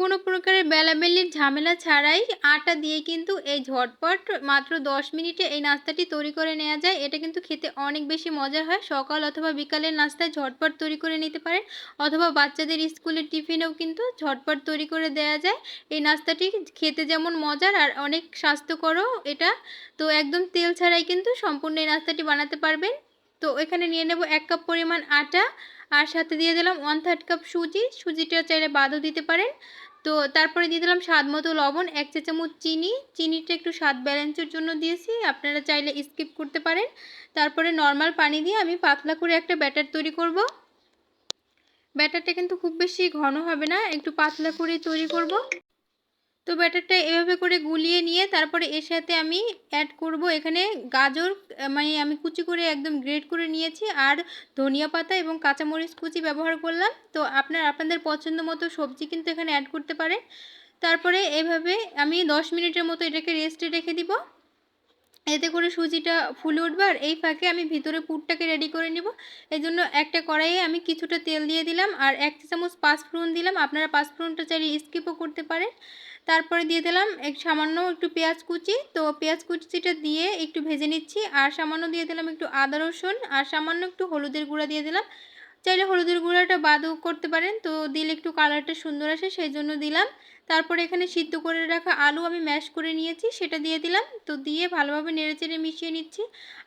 কোনো প্রকারের বেলাবেলির ঝামেলা ছাড়াই আটা দিয়ে কিন্তু এই ঝটপট মাত্র 10 মিনিটে এই নাস্তাটি তৈরি করে নেওয়া যায়। এটা কিন্তু খেতে অনেক বেশি মজার হয়। সকাল অথবা বিকালের নাস্তায় ঝটপট তৈরি করে নিতে পারেন অথবা বাচ্চাদের স্কুলের টিফিনেও কিন্তু ঝটপট তৈরি করে দেওয়া যায়। এই নাস্তাটি খেতে যেমন মজার আর অনেক স্বাস্থ্যকরও এটা। তো একদম তেল ছাড়াই কিন্তু সম্পূর্ণ এই নাস্তাটি বানাতে পারবেন। তো এখানে নিয়ে নেব এক কাপ পরিমাণ আটা। আর সাথে দিয়ে দিলাম ওয়ান থার্ড কাপ সুজি। সুজিটা চাইলে বাদও দিতে পারেন। তো তারপরে দিয়ে দিলাম স্বাদ মতো লবণ, এক চা চামচ চিনি। চিনিটা একটু স্বাদ ব্যালেন্সের জন্য দিয়েছি, আপনারা চাইলে স্কিপ করতে পারেন। তারপরে নর্মাল পানি দিয়ে আমি পাতলা করে একটা ব্যাটার তৈরি করব। ব্যাটারটা কিন্তু খুব বেশি ঘন হবে না, একটু পাতলা করে তৈরি করব। তো ব্যাটারটা এভাবে করে গুলিয়ে নিয়ে তারপরে এর সাথে আমি অ্যাড করব। এখানে গাজর মানে আমি কুচি করে একদম গ্রেড করে নিয়েছি আর ধনিয়া পাতা এবং কাঁচামরিচ কুচি ব্যবহার করলাম। তো আপনার, আপনাদের পছন্দ মতো সবজি কিন্তু এখানে অ্যাড করতে পারেন। তারপরে এভাবে আমি 10 মিনিটের মতো এটাকে রেস্টে রেখে দিব। এতে করে সুজিটা ফুলে উঠবে আর এই ফাঁকে আমি ভিতরে পুরটাকে রেডি করে নিব। এই জন্য একটা কড়াইয়ে আমি কিছুটা তেল দিয়ে দিলাম আর এক চামচ পাঁচফোড়ন দিলাম। আপনারা পাঁচফোড়নটা চাইলে স্কিপও করতে পারেন। তারপরে দিয়ে দিলাম এক সামান্য একটু পেঁয়াজ কুচি। তো পেঁয়াজ কুচিটা দিয়ে একটু ভেজে নিচ্ছি। আর সামান্য দিয়ে দিলাম একটু আদা রসুন। আর সামান্য একটু হলুদের গুঁড়া দিয়ে দিলাম। চাইলে হলুদের গুঁড়াটা বাদও করতে পারেন। তো দিলে একটু কালারটা সুন্দর আসে সেই জন্য দিলাম। তারপরে এখানে সিদ্ধ করে রাখা আলু আমি ম্যাশ করে নিয়েছি সেটা দিয়ে দিলাম। তো দিয়ে ভালোভাবে নেড়েচেড়ে মিশিয়ে নিচ্ছি।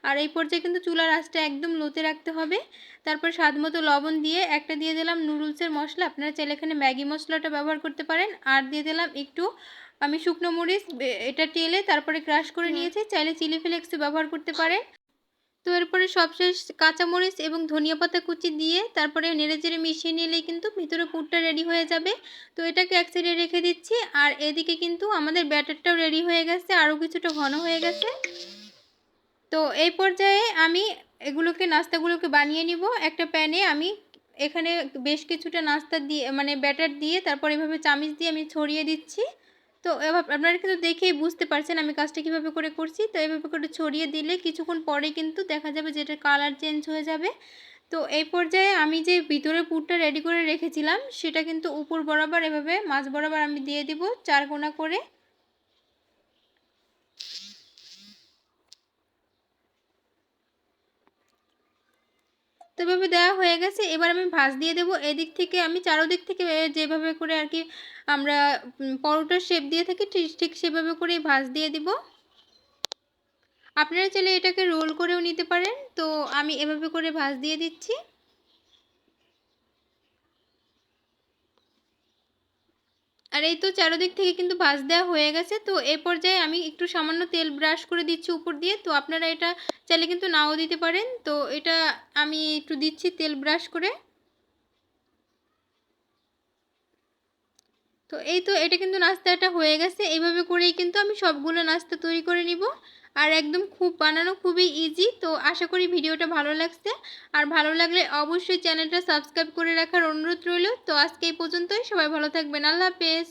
আর এই পর্যায়ে কিন্তু চুলার আঁচটা একদম লোতে রাখতে হবে। তারপর স্বাদ মতো লবণ দিয়ে একটা দিয়ে দিলাম নুডলসের মশলা। আপনারা চাইলে এখানে ম্যাগি মশলাটা ব্যবহার করতে পারেন। আর দিয়ে দিলাম একটু আমি শুকনো মরিচ এটা টেলে তারপরে ক্রাশ করে নিয়েছি। চাইলে চিলি ফ্লেক্সও ব্যবহার করতে পারেন। তো এরপরে সবশেষ কাঁচামরিচ এবং ধনিয়া পাতা কুচি দিয়ে তারপরে নেড়েচেড়ে মিশিয়ে নিলেই কিন্তু ভিতরে পুরটা রেডি হয়ে যাবে। তো এটাকে এক সাইডে রেখে দিচ্ছি আর এদিকে কিন্তু আমাদের ব্যাটারটাও রেডি হয়ে গেছে, আরও কিছুটা ঘন হয়ে গেছে। তো এই পর্যায়ে আমি এগুলোকে, নাস্তাগুলোকে বানিয়ে নিব। একটা প্যানে আমি এখানে বেশ কিছুটা নাস্তা দিয়ে মানে ব্যাটার দিয়ে, তারপর এভাবে চামিচ দিয়ে আমি ছড়িয়ে দিচ্ছি। তো আপনারা কিন্তু দেখেই বুঝতে পারছেন আমি কাজটা কীভাবে করে করছি। তো এভাবে করে ছড়িয়ে দিলে কিছুক্ষণ পরে কিন্তু দেখা যাবে যে এটার কালার চেঞ্জ হয়ে যাবে। তো এই পর্যায়ে আমি যে ভিতরে পুরটা রেডি করে রেখেছিলাম, সেটা কিন্তু উপর বরাবর এভাবে মাছ বরাবর আমি দিয়ে দিব চার কোনা করে। তো এভাবে দেওয়া হয়ে গেছে। এবার আমি ভাজ দিয়ে দেবো। এদিক থেকে আমি চারোদিক থেকে যেভাবে করে আর কি আমরা পরোটার শেপ দিয়ে থাকি, ঠিক ঠিক সেভাবে করেই ভাজ দিয়ে দিব। আপনারা চাইলে এটাকে রোল করেও নিতে পারেন। তো আমি এভাবে করে ভাজ দিয়ে দিচ্ছি। আর এই তো চারোদিক থেকে কিন্তু ভাজ দেওয়া হয়ে গেছে। তো এ পর্যায়ে আমি একটু সামান্য তেল ব্রাশ করে দিচ্ছি উপর দিয়ে। তো আপনারা এটা চাইলে কিন্তু নাও দিতে পারেন। তো এটা আমি একটু দিচ্ছি তেল ব্রাশ করে। তো এই তো এটা কিন্তু নাস্তাটা হয়ে গেছে। এইভাবে করেই কিন্তু আমি সবগুলো নাস্তা তৈরি করে নিব। আর একদম খুব বানানো খুবই ইজি তো আশা করি ভিডিওটা ভালো লাগছে। আর ভালো লাগলে অবশ্যই চ্যানেলটা সাবস্ক্রাইব করে রাখার অনুরোধ রইল। তো আজকে এই পর্যন্তই, সবাই ভালো থাকবেন, আল্লাহ হাফেজ।